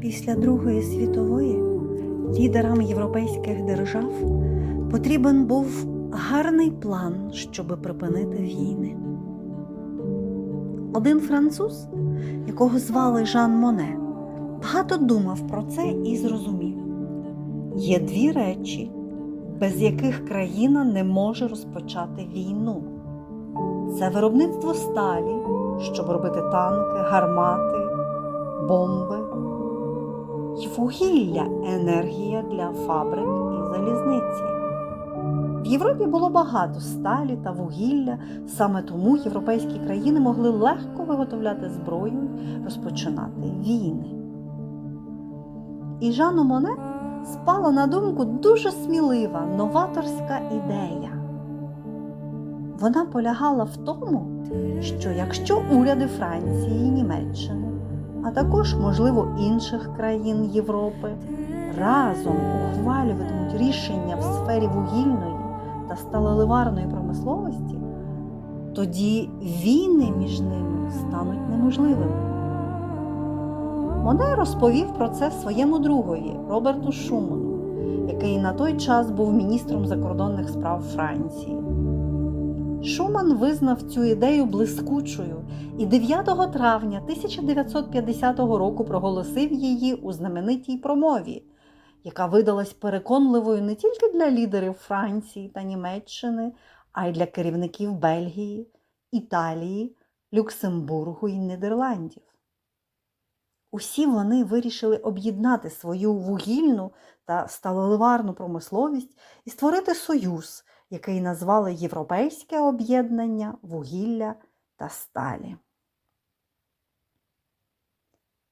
Після Другої світової лідерам європейських держав потрібен був гарний план, щоби припинити війни. Один француз, якого звали Жан Моне, багато думав про це і зрозумів: є дві речі, без яких країна не може розпочати війну. Це виробництво сталі, щоб робити танки, гармати, бомби й вугілля енергія для фабрик і залізниці. В Європі було багато сталі та вугілля, саме тому європейські країни могли легко виготовляти зброю й розпочинати війни. І Жану Моне спала на думку дуже смілива новаторська ідея. Вона полягала в тому, що якщо уряди Франції і Німеччини а також, можливо, інших країн Європи, разом ухвалюватимуть рішення в сфері вугільної та сталеливарної промисловості, тоді війни між ними стануть неможливими. Моне розповів про це своєму другові Роберту Шуману, який на той час був міністром закордонних справ Франції. Шуман визнав цю ідею блискучою і 9 травня 1950 року проголосив її у знаменитій промові, яка видалась переконливою не тільки для лідерів Франції та Німеччини, а й для керівників Бельгії, Італії, Люксембургу і Нідерландів. Усі вони вирішили об'єднати свою вугільну та сталеливарну промисловість і створити союз який назвали Європейське об'єднання вугілля та сталі.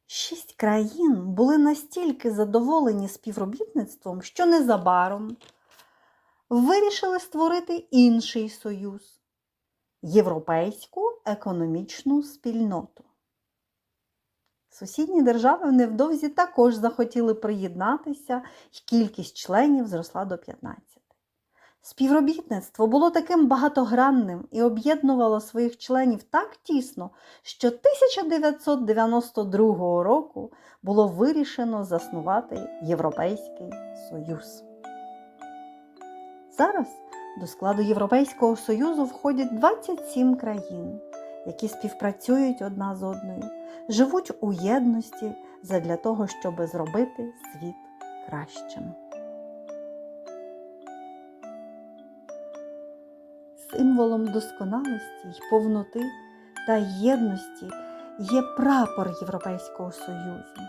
Шість країн були настільки задоволені співробітництвом, що незабаром вирішили створити інший союз Європейську економічну спільноту. Сусідні держави невдовзі також захотіли приєднатися, і кількість членів зросла до 15. Співробітництво було таким багатогранним і об'єднувало своїх членів так тісно, що 1992 року було вирішено заснувати Європейський Союз. Зараз до складу Європейського Союзу входять 27 країн, які співпрацюють одна з одною, живуть у єдності задля того, щоб зробити світ кращим. Символом досконалості й повноти та єдності є прапор Європейського Союзу,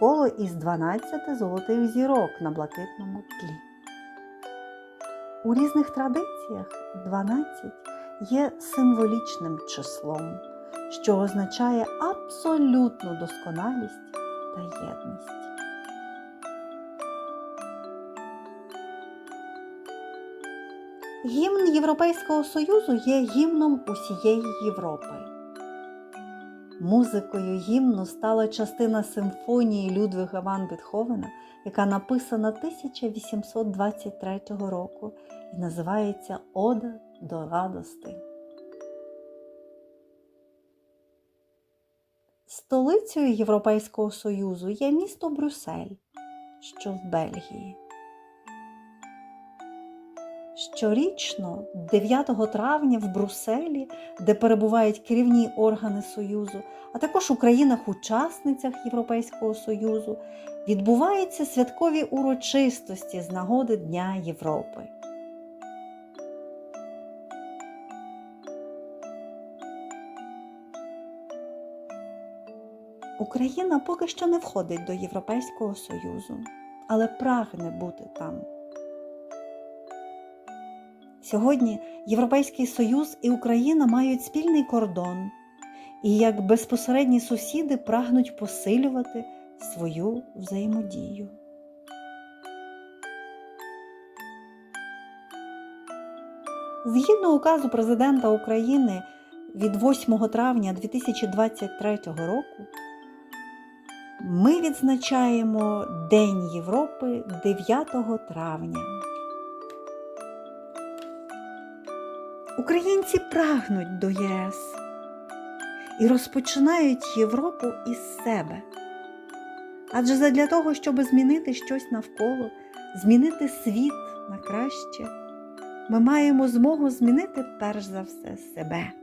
коло із 12 золотих зірок на блакитному тлі. У різних традиціях 12 є символічним числом, що означає абсолютну досконалість та єдність. Гімн Європейського Союзу є гімном усієї Європи. Музикою гімну стала частина симфонії Людвига Ван Бетховена, яка написана 1823 року і називається Ода до радости. Столицею Європейського Союзу є місто Брюссель, що в Бельгії. Щорічно, 9 травня в Брюсселі, де перебувають керівні органи Союзу, а також у країнах-учасницях Європейського Союзу, відбуваються святкові урочистості з нагоди Дня Європи. Україна поки що не входить до Європейського Союзу, але прагне бути там. Сьогодні Європейський Союз і Україна мають спільний кордон і як безпосередні сусіди прагнуть посилювати свою взаємодію. Згідно указу Президента України від 8 травня 2023 року ми відзначаємо День Європи 9 травня. Українці прагнуть до ЄС і розпочинають Європу із себе. Адже задля того, щоб змінити щось навколо, змінити світ на краще, ми маємо змогу змінити перш за все себе.